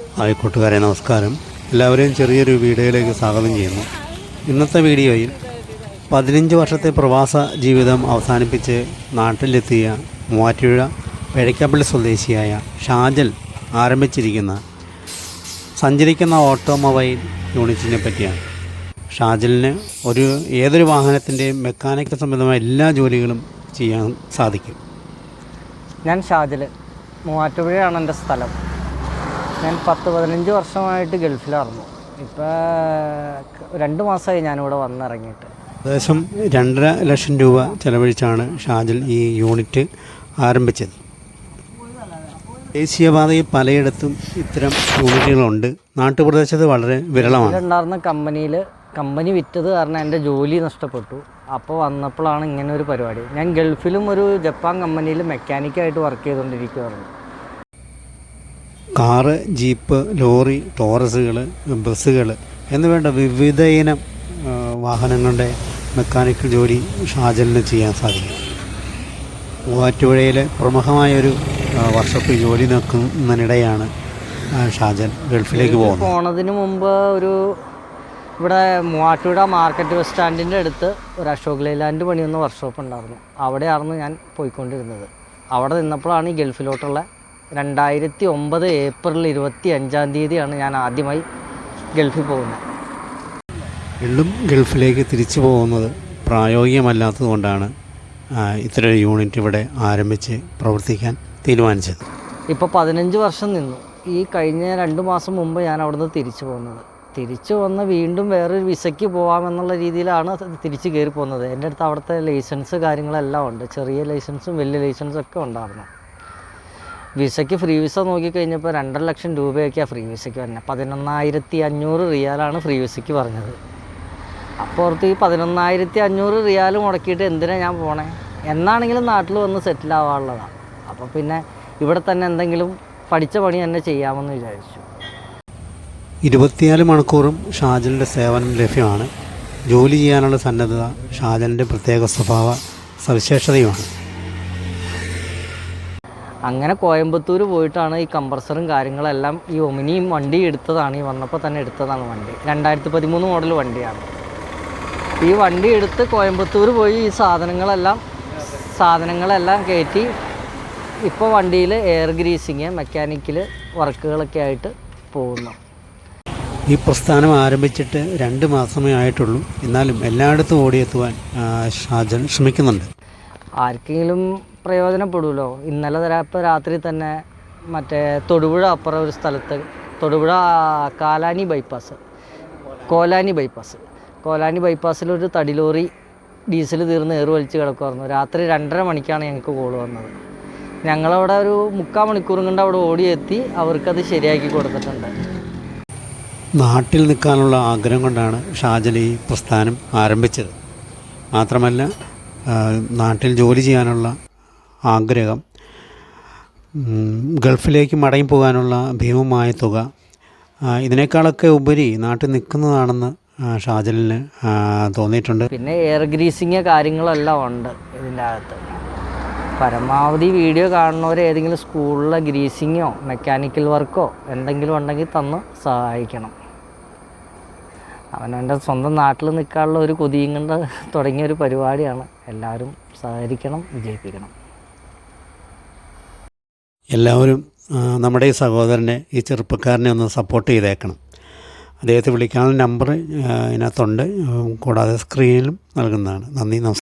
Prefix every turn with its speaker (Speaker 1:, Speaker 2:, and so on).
Speaker 1: Hi കൂട്ടുകാരെ നമസ്കാരം. എല്ലാവരെയും ചെറിയൊരു വീഡിയോയിലേക്ക് സ്വാഗതം ചെയ്യുന്നു. ഇന്നത്തെ വീഡിയോയിൽ പതിനഞ്ച് വർഷത്തെ പ്രവാസ ജീവിതം അവസാനിപ്പിച്ച് നാട്ടിലെത്തിയ മൂവാറ്റുപുഴ പെഴക്കാപ്പള്ളി സ്വദേശിയായ ഷാജൽ ആരംഭിച്ചിരിക്കുന്ന സഞ്ചരിക്കുന്ന ഓട്ടോമൊബൈൽ യൂണിറ്റിനെ പറ്റിയാണ്. ഷാജലിന് ഒരു ഏതൊരു വാഹനത്തിന്റെയും മെക്കാനിക്കൽ സംബന്ധമായ എല്ലാ ജോലികളും ചെയ്യാൻ സാധിക്കും.
Speaker 2: ഞാൻ ഷാജൽ മൂവാറ്റുപുഴയാണ് എന്റെ സ്ഥലം. ഞാൻ പത്ത് പതിനഞ്ച് വർഷമായിട്ട് ഗൾഫിലായിരുന്നു. ഇപ്പോൾ രണ്ട് മാസമായി ഞാനിവിടെ വന്നിറങ്ങിയിട്ട്.
Speaker 1: ഏകദേശം രണ്ടര ലക്ഷം രൂപ ചെലവഴിച്ചാണ് ഷാജിൽ ഈ യൂണിറ്റ് ആരംഭിച്ചത്. ദേശീയപാതയിൽ പലയിടത്തും ഇത്തരം യൂണിറ്റുകളുണ്ട്. നാട്ടുപ്രദേശത്ത് വളരെ വിരളമാണ്.
Speaker 2: ഉണ്ടായിരുന്ന കമ്പനിയിൽ കമ്പനി വിറ്റത് കാരണം എന്റെ ജോലി നഷ്ടപ്പെട്ടു. അപ്പോൾ വന്നപ്പോഴാണ് ഇങ്ങനെ ഒരു പരിപാടി. ഞാൻ ഗൾഫിലും ഒരു ജപ്പാൻ കമ്പനിയിൽ മെക്കാനിക്കായിട്ട് വർക്ക് ചെയ്തുകൊണ്ടിരിക്കുമായിരുന്നു
Speaker 1: കാറ് ജീപ്പ് ലോറി ടോറസുകൾ ബസ്സുകൾ എന്നുവേണ്ട വിവിധ ഇനം വാഹനങ്ങളുടെ മെക്കാനിക്കൽ ജോലി ഷാജലിന് ചെയ്യാൻ സാധിക്കും. മൂവാറ്റുപുഴയിലെ പ്രമുഖമായൊരു വർഷത്തിൽ ജോലി നിൽക്കുന്നതിനിടെയാണ് ഷാജൻ ഷാജൽ ഗൾഫിലേക്ക് പോകുന്നത്.
Speaker 2: പോണതിന് മുമ്പ് ഒരു ഇവിടെ മൂവാറ്റുപുഴ മാർക്കറ്റ് ബസ് സ്റ്റാൻഡിന്റെ അടുത്ത് ഒരു അശോക് ലൈലാൻഡ് പണിയുന്ന വർക്ക്ഷോപ്പ് ഉണ്ടായിരുന്നു. അവിടെയായിരുന്നു ഞാൻ പോയിക്കൊണ്ടിരുന്നത്. അവിടെ നിന്നപ്പോഴാണ് ഈ ഗൾഫിലോട്ടുള്ള രണ്ടായിരത്തി ഒമ്പത് ഏപ്രിൽ ഇരുപത്തി അഞ്ചാം തീയതിയാണ് ഞാൻ ആദ്യമായി ഗൾഫിൽ പോകുന്നത്.
Speaker 1: വീണ്ടും ഗൾഫിലേക്ക് തിരിച്ചു പോകുന്നത് പ്രായോഗികമല്ലാത്തതുകൊണ്ടാണ് കൊണ്ടാണ് ഇത്തരം യൂണിറ്റ് ഇവിടെ ആരംഭിച്ച് പ്രവർത്തിക്കാൻ തീരുമാനിച്ചത്.
Speaker 2: ഇപ്പോൾ പതിനഞ്ച് വർഷം നിന്നു. ഈ കഴിഞ്ഞ രണ്ട് മാസം മുമ്പ് ഞാൻ അവിടുന്ന് തിരിച്ചു പോകുന്നത്. തിരിച്ചു വന്ന് വീണ്ടും വേറൊരു വിസയ്ക്ക് പോകാമെന്നുള്ള രീതിയിലാണ് തിരിച്ചു കയറി പോകുന്നത് എന്റെ അടുത്ത് അവിടുത്തെ ലൈസൻസ് കാര്യങ്ങളെല്ലാം ഉണ്ട്. ചെറിയ ലൈസൻസും വലിയ ലൈസൻസും ഒക്കെ ഉണ്ടായിരുന്നു. വിസയ്ക്ക് ഫ്രീ വിസ നോക്കിക്കഴിഞ്ഞപ്പോൾ രണ്ടര ലക്ഷം രൂപയൊക്കെയാണ് ഫ്രീ വിസയ്ക്ക് വരുന്നത് പതിനൊന്നായിരത്തി അഞ്ഞൂറ് റിയാലാണ് ഫ്രീ വിസയ്ക്ക് പറഞ്ഞത്. അപ്പോൾ ഓർത്ത് ഈ പതിനൊന്നായിരത്തി അഞ്ഞൂറ് റിയാൽ മുടക്കിയിട്ട് എന്തിനാണ് ഞാൻ പോണേ? എന്നാണെങ്കിലും നാട്ടിൽ വന്ന് സെറ്റിൽ ആവാനുള്ളതാണ് അപ്പോൾ പിന്നെ ഇവിടെ തന്നെ എന്തെങ്കിലും പഠിച്ച പണി തന്നെ ചെയ്യാമെന്ന് വിചാരിച്ചു.
Speaker 1: ഇരുപത്തിനാല് മണിക്കൂറും ഷാജലിന്റെ സേവനം ലഭ്യമാണ്. ജോലി ചെയ്യാനുള്ള സന്നദ്ധത ഷാജലിന്റെ പ്രത്യേക സ്വഭാവ സവിശേഷതയുമാണ്.
Speaker 2: അങ്ങനെ കോയമ്പത്തൂർ പോയിട്ടാണ് ഈ കംപ്രസറും കാര്യങ്ങളെല്ലാം ഈ ഒമിനിയും വണ്ടി എടുത്തതാണ്. ഈ വന്നപ്പോൾ തന്നെ എടുത്തതാണ് വണ്ടി. രണ്ടായിരത്തി പതിമൂന്ന് മോഡൽ വണ്ടിയാണ്. ഈ വണ്ടി എടുത്ത് കോയമ്പത്തൂർ പോയി ഈ സാധനങ്ങളെല്ലാം സാധനങ്ങളെല്ലാം കയറ്റി ഇപ്പോൾ വണ്ടിയിൽ എയർ ഗ്രീസിങ് മെക്കാനിക്കൽ വർക്കുകളൊക്കെ ആയിട്ട് പോകുന്നു.
Speaker 1: ഈ പ്രസ്ഥാനം ആരംഭിച്ചിട്ട് രണ്ട് മാസമേ ആയിട്ടുള്ളൂ. എന്നാലും എല്ലായിടത്തും ഓടിയെത്തുവാൻ ഷാജൻ ശ്രമിക്കുന്നുണ്ട്.
Speaker 2: ആർക്കെങ്കിലും പ്രയോജനപ്പെടുമല്ലോ ഇന്നലെ ഇപ്പോൾ രാത്രി തന്നെ മറ്റേ തൊടുപുഴ അപ്പുറം ഒരു സ്ഥലത്ത് തൊടുപുഴ കാലാനി ബൈപ്പാസ് കോലാനി ബൈപ്പാസ് കോലാനി ബൈപ്പാസിലൊരു തടി ലോറി ഡീസൽ തീർന്ന് ഏറ് വലിച്ച് കിടക്കുമായിരുന്നു രാത്രി രണ്ടര മണിക്കാണ് ഞങ്ങൾക്ക് കോൾ വന്നത്. ഞങ്ങളവിടെ ഒരു മുക്കാൽ മണിക്കൂറും കൊണ്ട് അവിടെ ഓടിയെത്തി അവർക്കത് ശരിയാക്കി കൊടുത്തിട്ടുണ്ട്.
Speaker 1: നാട്ടിൽ നിൽക്കാനുള്ള ആഗ്രഹം കൊണ്ടാണ് ഷാജൽ ഈ പ്രസ്ഥാനം ആരംഭിച്ചത്. മാത്രമല്ല നാട്ടിൽ ജോലി ചെയ്യാനുള്ള ആഗ്രഹം. ഗൾഫിലേക്ക് മടങ്ങിപ്പോകാനുള്ള ഭീമമായ തുക. ഇതിനേക്കാളൊക്കെ ഉപരി നാട്ടിൽ നിൽക്കുന്നതാണെന്ന് ഷാജലിന് തോന്നിയിട്ടുണ്ട്.
Speaker 2: പിന്നെ എയർ ഗ്രീസിങ് കാര്യങ്ങളെല്ലാം ഉണ്ട് ഇതിന്റെ അകത്ത്. പരമാവധി വീഡിയോ കാണുന്നവർ ഏതെങ്കിലും സ്കൂളിലെ ഗ്രീസിങ്ങോ മെക്കാനിക്കൽ വർക്കോ എന്തെങ്കിലും ഉണ്ടെങ്കിൽ തന്ന് സഹായിക്കണം. അവനവന്റെ സ്വന്തം നാട്ടിൽ നിൽക്കാനുള്ള ഒരു കൊതിയും കൊണ്ട് തുടങ്ങിയ ഒരു പരിപാടിയാണ്. എല്ലാവരും സഹകരിക്കണം വിജയിപ്പിക്കണം.
Speaker 1: എല്ലാവരും നമ്മുടെ ഈ സഹോദരനെ ഈ ചെറുപ്പക്കാരനെ ഒന്ന് സപ്പോർട്ട് ചെയ്തേക്കണം. അദ്ദേഹത്തെ വിളിക്കാനുള്ള നമ്പർ ഇതിനകത്തുണ്ട്. കൂടാതെ സ്ക്രീനിലും നൽകുന്നതാണ്. നന്ദി നമസ്കാരം